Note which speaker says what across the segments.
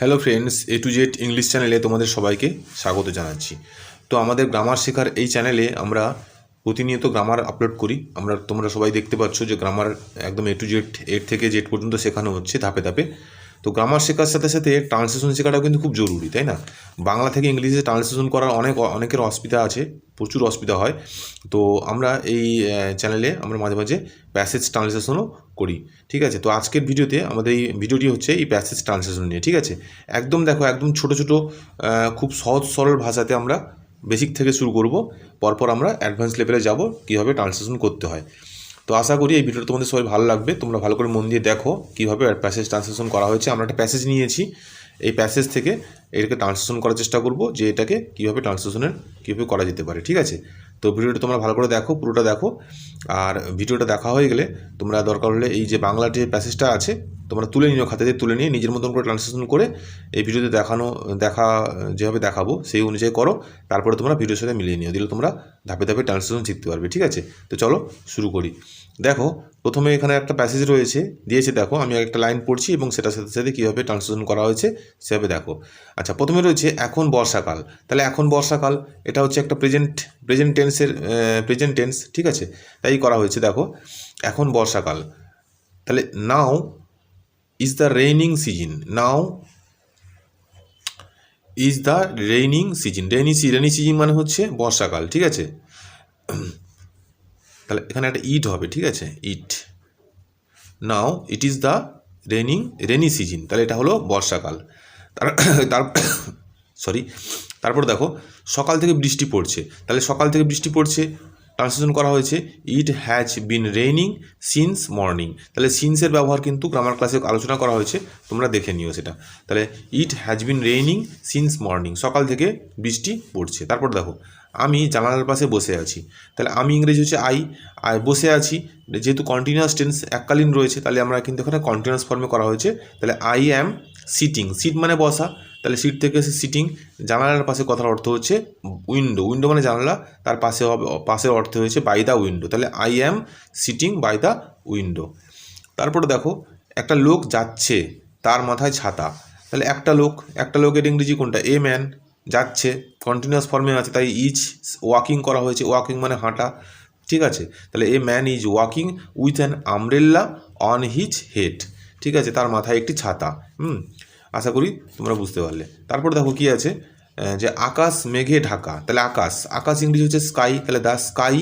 Speaker 1: Hello friends A to Z English চ্যানেলে তোমাদের সবাইকে স্বাগত জানাচ্ছি। তো আমাদের গ্রামার শেখার এই চ্যানেলে আমরা প্রতিনিয়ত গ্রামার আপলোড করি। আমরা, তোমরা সবাই দেখতে পাচ্ছ যে গ্রামার একদম এ টু জেড এর থেকে জেড পর্যন্ত শেখানো হচ্ছে ধাপে ধাপে। তো গ্রামার শেখার সাথে সাথে ট্রান্সলেশন শেখাটাও কিন্তু খুব জরুরি, তাই না? বাংলা থেকে ইংলিশে ট্রান্সলেশন করার অনেক, অনেকের অসুবিধা আছে, প্রচুর অসুবিধা হয়। তো আমরা এই চ্যানেলে আমরা মাঝে মাঝে প্যাসেজ ট্রান্সলেশনও করি, ঠিক আছে? তো আজকের ভিডিওতে আমাদের এই ভিডিওটি হচ্ছে এই প্যাসেজ ট্রান্সলেশন নিয়ে, ঠিক আছে? একদম দেখো, একদম ছোট ছোট খুব সহজ সরল ভাষাতে আমরা বেসিক থেকে শুরু করব। পরপর আমরা অ্যাডভান্স লেভেলে যাব, কীভাবে ট্রান্সলেশন করতে হয়। তো আশা করি এই ভিডিওটা তোমাদের সবাই ভালো লাগবে। তোমরা ভালো করে মন দিয়ে দেখো কীভাবে প্যাসেজ ট্রান্সলেশন করা হয়েছে। আমরা একটা প্যাসেজ নিয়েছি। এই প্যাসেজ থেকে এটাকে ট্রান্সলেশন করার চেষ্টা করব যে এটাকে কীভাবে ট্রান্সলেশনের কীভাবে করা যেতে পারে, ঠিক আছে? তো ভিডিওটা তোমরা ভালো করে দেখো, পুরোটা দেখো। আর ভিডিওটা দেখা হয়ে গেলে তোমরা দরকার হলে এই যে বাংলার যে প্যাসেজটা আছে তোমরা তুলে নিও খাতাতে, তুলে নিয়ে নিজের মতন করে ট্রান্সলেশন করে এই ভিডিওতে দেখানো, দেখা, যেভাবে দেখাবো সেই অনুযায়ী করো। তারপরে তোমরা ভিডিওর সাথে মিলিয়ে নিও, দিলে তোমরা ধাপে ধাপে ট্রান্সলেশন শিখতে পারবে, ঠিক আছে? তো চলো শুরু করি। দেখো, প্রথমে এখানে একটা প্যাসেজ রয়েছে, দিয়েছে দেখো, আমি একটা লাইন পড়ছি এবং সেটার সাথে সাথে কীভাবে ট্রান্সলেশন করা হয়েছে সেভাবে দেখো। আচ্ছা প্রথমে রয়েছে এখন বর্ষাকাল। তাহলে এখন বর্ষাকাল, এটা হচ্ছে একটা প্রেজেন্ট প্রেজেন্ট টেন্সের প্রেজেন্ট টেন্স ঠিক আছে? তাই করা হয়েছে, দেখো, এখন বর্ষাকাল। তাহলে now is the raining season now is the raining season rainy sea rainy season মানে হচ্ছে বর্ষাকাল, ঠিক আছে? তাহলে এখানে একটা ইট হবে, ঠিক আছে? It. Now it is the raining rainy season তাহলে এটা হলো বর্ষাকাল। তার তার সরি তারপর দেখো, সকাল থেকে বৃষ্টি পড়ছে। তাহলে সকাল থেকে বৃষ্টি পড়ছে ট্রান্সলেশন করা হয়েছে it has been raining since morning তাহলে সিন্সের ব্যবহার কিন্তু গ্রামার ক্লাসে আলোচনা করা হয়েছে, তোমরা দেখে নিও সেটা। তাহলে it has been raining since morning সকাল থেকে বৃষ্টি পড়ছে। তারপর দেখো, আমি জানালার পাশে বসে আছি। তাহলে, আমি ইংরেজি হচ্ছে আই আই বসে আছি। যেহেতু কন্টিনিউয়াস টেন্স এককালীন রয়েছে, তাহলে আমরা কিন্তু এখানে কন্টিনিউয়াস ফর্মে করা হয়েছে। তাহলে আই অ্যাম সিটিং সিট মানে বসা। তাহলে সিট থেকে এসে সিটিং জানালার পাশে কথার অর্থ হচ্ছে উইন্ডো উইন্ডো মানে জানালা, তার পাশে হবে, পাশের অর্থ হয়েছে বাই দ্য উইন্ডো তাহলে I am sitting by the window তারপরে দেখো, একটা লোক যাচ্ছে, তার মাথায় ছাতা। তাহলে একটা লোক, একটা লোকের ইংরেজি কোনটা? এ ম্যান যাচ্ছে কন্টিনিউয়াস ফর্মে আছে, তাই ইজ ওয়াকিং করা হয়েছে। ওয়াকিং মানে হাঁটা, ঠিক আছে? তাহলে a man is walking with an umbrella on his head ঠিক আছে? তার মাথায় একটি ছাতা। হুম? আশা করি তোমরা বুঝতে পারলে। তারপর দেখো কি আছে? যে আকাশ মেঘে ঢাকা, তাহলে আকাশ আকাশ ইংলিশ হচ্ছে স্কাই তাহলে the sky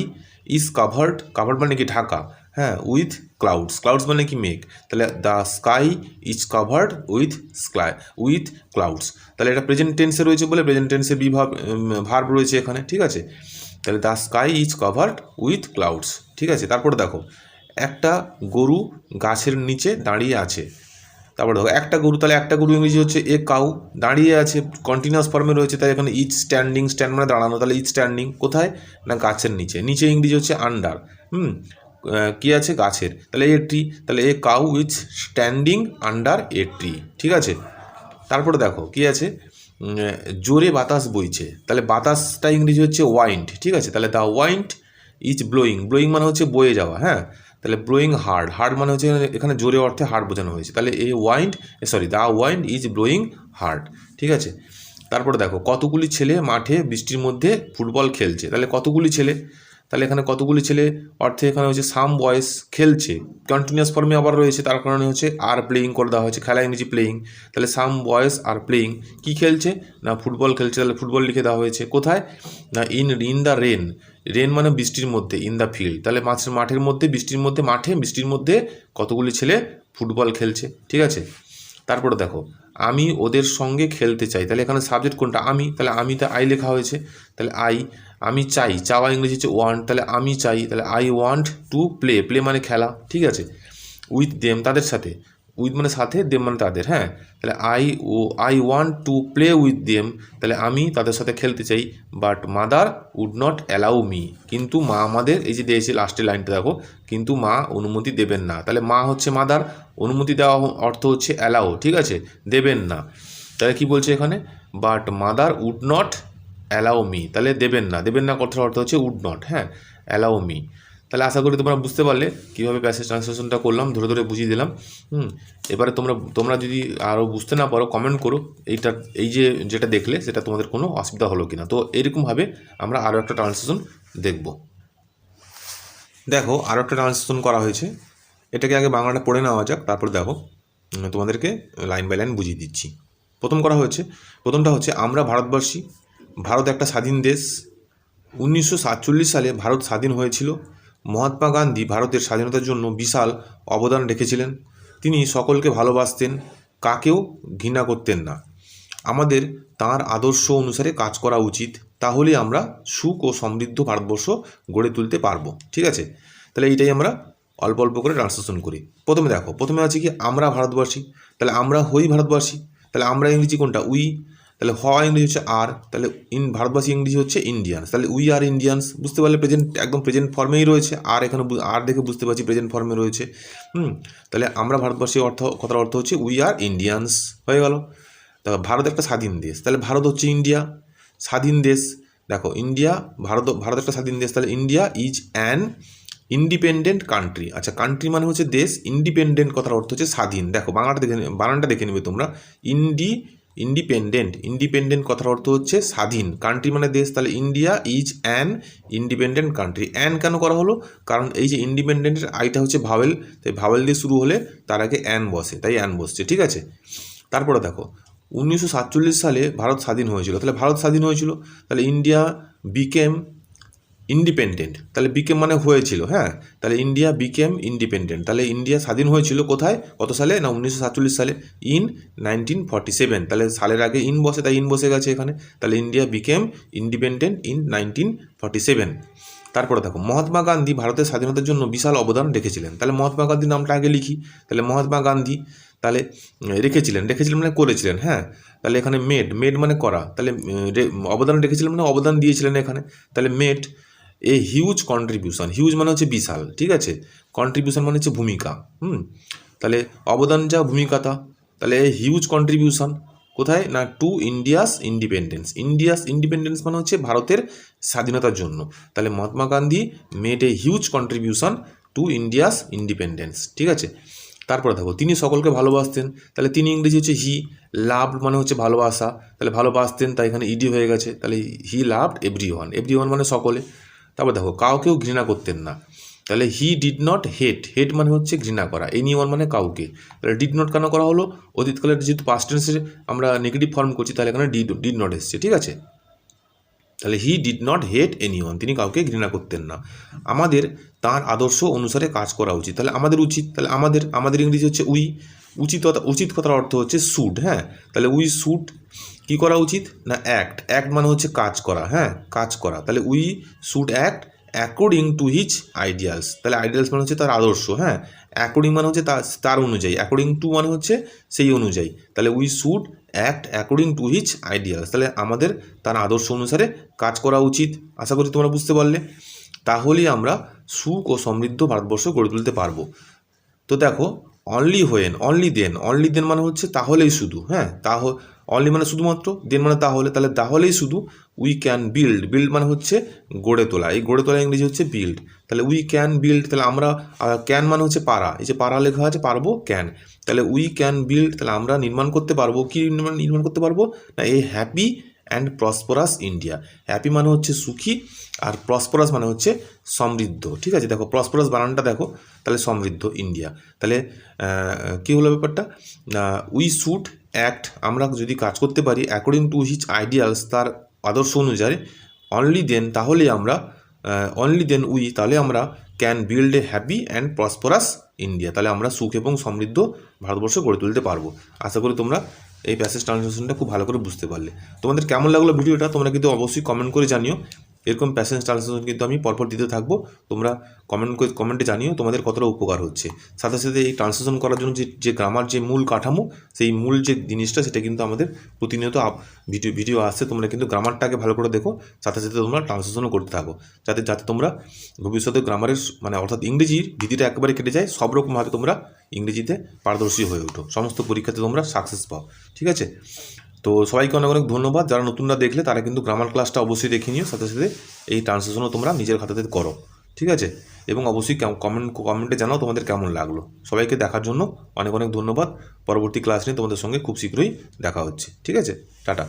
Speaker 1: is covered covered মানে কি ঢাকা? হ্যাঁ উইথ ক্লাউডস ক্লাউডস মানে কি মেঘ? তাহলে the sky is covered with sky with clouds তাহলে এটা প্রেজেন্ট টেন্সে রয়েছে বলে প্রেজেন্ট টেন্সে বিভাগ ভার্ব রয়েছে এখানে, ঠিক আছে? তাহলে the sky is covered with clouds ঠিক আছে? তারপর দেখো, একটা গরু গাছের নিচে দাঁড়িয়ে আছে। তারপর দেখো, একটা গরু, তাহলে একটা গরু ইংরেজি হচ্ছে এ কাউ। দাঁড়িয়ে আছে কন্টিনিউয়াস ফর্মে রয়েছে, তাই এখানে ইচ স্ট্যান্ডিং স্ট্যান্ড মানে দাঁড়ানো, তাহলে ইচ স্ট্যান্ডিং কোথায়? না গাছের নিচে। নিচে ইংরেজি হচ্ছে আন্ডার হুম? কি আছে? গাছের। তাহলে এ ট্রি তাহলে a cow is standing under a tree ঠিক আছে? তারপরে দেখো, কি আছে? জোরে বাতাস বইছে, তাহলে বাতাসটা ইংরেজি হচ্ছে ওয়াইন্ড ঠিক আছে? তাহলে the wind is blowing blowing মানে হচ্ছে বয়ে যাওয়া হ্যাঁ? তাহলে ব্লোয়িং হার্ড হার্ড মানে হচ্ছে এখানে জোরে অর্থে হার্ড বোঝানো হয়েছে। তাহলে a wind sorry the wind is blowing hard ঠিক আছে? তারপরে দেখো, কতগুলি ছেলে মাঠে বৃষ্টির মধ্যে ফুটবল খেলছে? তাহলে কতগুলি ছেলে? তাহলে এখানে কতগুলি ছেলে? অর্থে এখানে হচ্ছে সাম বয়েস খেলছে। কন্টিনিউয়াস ফর্মে আবার রয়েছে, তার কারণে হচ্ছে আর প্লেয়িং করে দেওয়া হয়েছে খেলা ইংরেজি প্লেয়িং তাহলে সাম বয়েস আর প্লেয়িং কি খেলছে? না ফুটবল খেলছে, তাহলে ফুটবল লিখে দেওয়া হয়েছে। কোথায়? না in in the rain rain মানে বৃষ্টির মধ্যে ইন দ্য ফিল্ড তাহলে মাছের মাঠের মধ্যে, বৃষ্টির মধ্যে মাঠে, বৃষ্টির মধ্যে কতগুলি ছেলে ফুটবল খেলছে, ঠিক আছে? তারপরে দেখো, আমি ওদের সঙ্গে খেলতে চাই। তাহলে এখানে সাবজেক্ট কোনটা? আমি। তাহলে আমিতে আই লেখা হয়েছে। তাহলে আই আমি চাই, চাওয়া ইংরেজি হচ্ছে ওয়ান্ট তাহলে আমি চাই, তাহলে I want to play play মানে খেলা, ঠিক আছে? উইথ দেম তাদের সাথে। উইথ মানে সাথে দেম মানে তাদের হ্যাঁ? তাহলে I oh I want to play with them তাহলে আমি তাদের সাথে খেলতে চাই but mother would not allow me কিন্তু মা আমাদের, এই যে দিয়েছে লাস্টের লাইনটা দেখো, কিন্তু মা অনুমতি দেবেন না। তাহলে মা হচ্ছে মাদার অনুমতি দেওয়া অর্থ হচ্ছে অ্যালাউ ঠিক আছে? দেবেন না। তাহলে কি বলছে এখানে? But mother would not allow me তাহলে দেবেন না। দেবেন না কথার অর্থ হচ্ছে উড নট হ্যাঁ? অ্যালাউ মি তাহলে আশা করি তোমরা বুঝতে পারলে কীভাবে প্যাসেজ ট্রান্সলেশনটা করলাম, ধরে ধরে বুঝিয়ে দিলাম, হুম? এবারে তোমরা তোমরা যদি আরও বুঝতে না পারো কমেন্ট করো, এইটা, এই যে, যেটা দেখলে সেটা তোমাদের কোনো অসুবিধা হলো কিনা। তো এরকমভাবে আমরা আরও একটা ট্রান্সলেশন দেখব। দেখো আরও একটা ট্রান্সলেশন করা হয়েছে। এটাকে আগে বাংলাটা পড়ে নেওয়া যাক, তারপর দেখো, তোমাদেরকে লাইন বাই লাইন বুঝিয়ে দিচ্ছি। প্রথম করা হয়েছে, প্রথমটা হচ্ছে, আমরা ভারতবর্ষী ভারত একটা স্বাধীন দেশ। উনিশশো সাতচল্লিশ সালে ভারত স্বাধীন হয়েছিল। মহাত্মা গান্ধী ভারতের স্বাধীনতার জন্য বিশাল অবদান রেখেছিলেন। তিনি সকলকে ভালোবাসতেন, কাকেও ঘৃণা করতেন না। আমাদের তাঁর আদর্শ অনুসারে কাজ করা উচিত। তাহলেই আমরা সুখ ও সমৃদ্ধ ভারতবর্ষ গড়ে তুলতে পারব। ঠিক আছে? তাহলে এইটাই আমরা অল্প অল্প করে ট্রান্সলেশন করি। প্রথমে দেখো, প্রথমে আছে কি, আমরা ভারতবাসী। তাহলে আমরা হই ভারতবাসী। তাহলে আমরা ইংরেজি কোনটা? উই। তাহলে হ ইংরেজি হচ্ছে আর তাহলে ইন ভারতবাসী ইংরেজি হচ্ছে ইন্ডিয়ানস তাহলে উই আর ইন্ডিয়ানস বুঝতে পারলে প্রেজেন্ট একদম প্রেজেন্ট ফর্মেই রয়েছে আর এখানে আর দেখে বুঝতে পারছি প্রেজেন্ট ফর্মে রয়েছে, হুম, তাহলে আমরা ভারতবাসী অর্থ, কথার অর্থ হচ্ছে উই আর ইন্ডিয়ানস হয়ে গেল দেখো ভারত একটা স্বাধীন দেশ, তাহলে ভারত হচ্ছে ইন্ডিয়া স্বাধীন দেশ, দেখো ইন্ডিয়া ভারত ভারত একটা স্বাধীন দেশ, তাহলে India is an independent country আচ্ছা কান্ট্রি মানে হচ্ছে দেশ ইন্ডিপেন্ডেন্ট কথার অর্থ হচ্ছে স্বাধীন, দেখো বাংলাটা দেখে বানানটা দেখে নেবে তোমরা ইন্ডি ইন্ডিপেন্ডেন্ট ইন্ডিপেন্ডেন্ট কথার অর্থ হচ্ছে স্বাধীন। কান্ট্রি মানে দেশ, তাহলে India is an independent country an কেন করা হলো? কারণ এই যে ইন্ডিপেন্ডেন্টের আইটা হচ্ছে ভাওয়েল, তাই ভাওয়েল দিয়ে শুরু হলে তার আগে অ্যান বসে, তাই অ্যান বসছে, ঠিক আছে? তারপরে দেখো, উনিশশো সাতচল্লিশ সালে ভারত স্বাধীন হয়েছিল। তাহলে ভারত স্বাধীন হয়েছিল। তাহলে ইন্ডিয়া বিকেম ইন্ডিপেন্ডেন্ট তাহলে বিকেম মানে হয়েছিল হ্যাঁ? তাহলে ইন্ডিয়া বিকেম ইন্ডিপেন্ডেন্ট তাহলে ইন্ডিয়া স্বাধীন হয়েছিল কোথায়? কত সালে? না, উনিশশো সাতচল্লিশ সালে। ইন নাইনটিন ফর্টি সেভেন তাহলে সালের আগে ইন বসে, তাই ইন বসে গেছে এখানে। তাহলে India became independent in nineteen forty seven তারপরে দেখো, মহাত্মা গান্ধী ভারতের স্বাধীনতার জন্য বিশাল অবদান রেখেছিলেন। তাহলে মহাত্মা গান্ধীর নামটা আগে লিখি। তাহলে মহাত্মা গান্ধী, তাহলে রেখেছিলেন। রেখেছিলেন মানে করেছিলেন হ্যাঁ? তাহলে এখানে মেড মেড মানে করা। তাহলে অবদান রেখেছিলেন মানে অবদান দিয়েছিলেন এখানে। তাহলে made a huge contribution huge মানে হচ্ছে বিশাল, ঠিক আছে? কন্ট্রিবিউশন মানে হচ্ছে ভূমিকা, হুম? তাহলে অবদান যা ভূমিকা তা তাহলে হিউজ কন্ট্রিবিউশন কোথায়? না to India's independence India's independence মানে হচ্ছে ভারতের স্বাধীনতার জন্য। তাহলে Mahatma Gandhi made a huge contribution to India's independence ঠিক আছে? তারপরে দেখো, তিনি সকলকে ভালোবাসতেন, তাহলে তিনি ইংরেজি হচ্ছে হি লাভ মানে হচ্ছে ভালোবাসা, তাহলে ভালোবাসতেন, তাই এখানে ইডি হয়ে গেছে, তাহলে he loved everyone everyone মানে সকলে। তারপর দেখো, কাউকেও ঘৃণা করতেন না। তাহলে হি ডিড নট হেট হেট মানে হচ্ছে ঘৃণা করা। এনি ওয়ান মানে কাউকে। তাহলে ডিড নট কেন করা হলো? অতীতকালের যেহেতু পাস্ট টেন্সে আমরা নেগেটিভ ফর্ম করছি, তাহলে এখানে ডিড ডিড নট এসছে, ঠিক আছে? তাহলে he did not hate anyone তিনি কাউকে ঘৃণা করতেন না। আমাদের তার আদর্শ অনুসারে কাজ করা উচিত। তাহলে আমাদের উচিত, তাহলে আমাদের আমাদের ইংরেজি হচ্ছে উই উচিত উচিত কথার অর্থ হচ্ছে স্যুট হ্যাঁ? তাহলে উই স্যুট কী করা উচিত? না অ্যাক্ট অ্যাক্ট মানে হচ্ছে কাজ করা হ্যাঁ? কাজ করা। তাহলে we should act according to his ideals তাহলে আইডিয়ালস মানে হচ্ছে তার আদর্শ হ্যাঁ? অ্যাকর্ডিং মানে হচ্ছে তার অনুযায়ী। অ্যাকর্ডিং টু মানে হচ্ছে সেই অনুযায়ী। তাহলে we should act according to his ideals তাহলে আমাদের তার আদর্শ অনুসারে কাজ করা উচিত। আশা করি তোমরা বুঝতে পারলে। তাহলেই আমরা সুখ ও সমৃদ্ধ ভারতবর্ষ গড়ে তুলতে পারব। তো দেখো only when only then only then মানে হচ্ছে তাহলেই শুধু হ্যাঁ? তাহ অনলি মানে শুধুমাত্র দেন মানে তাহলে তাহলে তাহলেই শুধু উই ক্যান বিল্ড বিল্ড মানে হচ্ছে গড়ে তোলা, এই গড়ে তোলা ইংরেজি হচ্ছে বিল্ড তাহলে উই ক্যান বিল্ড তাহলে আমরা ক্যান মানে হচ্ছে পারা, এই যে পারা লেখা আছে, পারব ক্যান তাহলে উই ক্যান বিল্ড তাহলে আমরা নির্মাণ করতে পারব, কি নির্মাণ নির্মাণ করতে পারব? না, এই happy and prosperous India happy মানে হচ্ছে সুখী আর প্রসপরাস মানে হচ্ছে সমৃদ্ধ। ঠিক আছে? দেখো প্রসপরাস বানানটা দেখো, তাহলে সমৃদ্ধ ইন্ডিয়া তাহলে কী হলো ব্যাপারটা? উই শুড অ্যাক্ট আমরা যদি কাজ করতে পারি অ্যাকর্ডিং টু হিচ আইডিয়ালস তার আদর্শ অনুযায়ী অনলি দেন তাহলে আমরা অনলি দেন উই তাহলে আমরা can build a happy and prosperous India তাহলে আমরা সুখ এবং সমৃদ্ধ ভারতবর্ষ গড়ে তুলতে পারব। আশা করি তোমরা এই প্যাসেজ ট্রান্সলেশনটা খুব ভালো করে বুঝতে পারলে। তোমাদের কেমন লাগল ভিডিওটা তোমরা কিন্তু অবশ্যই কমেন্ট করে জানিও। এরকম প্যাসেজ ট্রান্সলেশন কিন্তু আমি পরপর দিতে থাকব। তোমরা কমেন্ট কমেন্টে জানিও তোমাদের কতটা উপকার হচ্ছে। সাথে সাথে এই ট্রান্সলেশন করার জন্য যে যে গ্রামার যে মূল কাঠামো, সেই মূল যে জিনিসটা, সেটা কিন্তু আমাদের প্রতিনিয়ত ভিডিও ভিডিও আসছে। তোমরা কিন্তু গ্রামারটাকে ভালো করে দেখো। সাথে সাথে তোমরা ট্রান্সলেশনও করতে থাকো। যাতে যাতে তোমরা ভবিষ্যতে গ্রামারের মানে অর্থাৎ ইংরেজির ভীতিটা একেবারে কেটে যায়, সব রকমভাবে তোমরা ইংরেজিতে পারদর্শী হয়ে ওঠো। সমস্ত পরীক্ষাতে তোমরা সাকসেস পাও। ঠিক আছে? তো সবাইকে অনেক অনেক ধন্যবাদ। যারা নতুনরা দেখলে, তারা কিন্তু গ্রামার ক্লাসটা অবশ্যই দেখে নিও। সাথে সাথে এই ট্রান্সলেশনও তোমরা নিজের খাতাতে করো। ঠিক আছে? এবং অবশ্যই কমেন্ট কমেন্টে জানাও তোমাদের কেমন লাগল। সবাইকে দেখার জন্য অনেক অনেক ধন্যবাদ। পরবর্তী ক্লাস নিয়ে তোমাদের সঙ্গে খুব শীঘ্রই দেখা হচ্ছে। ঠিক আছে? টাটা।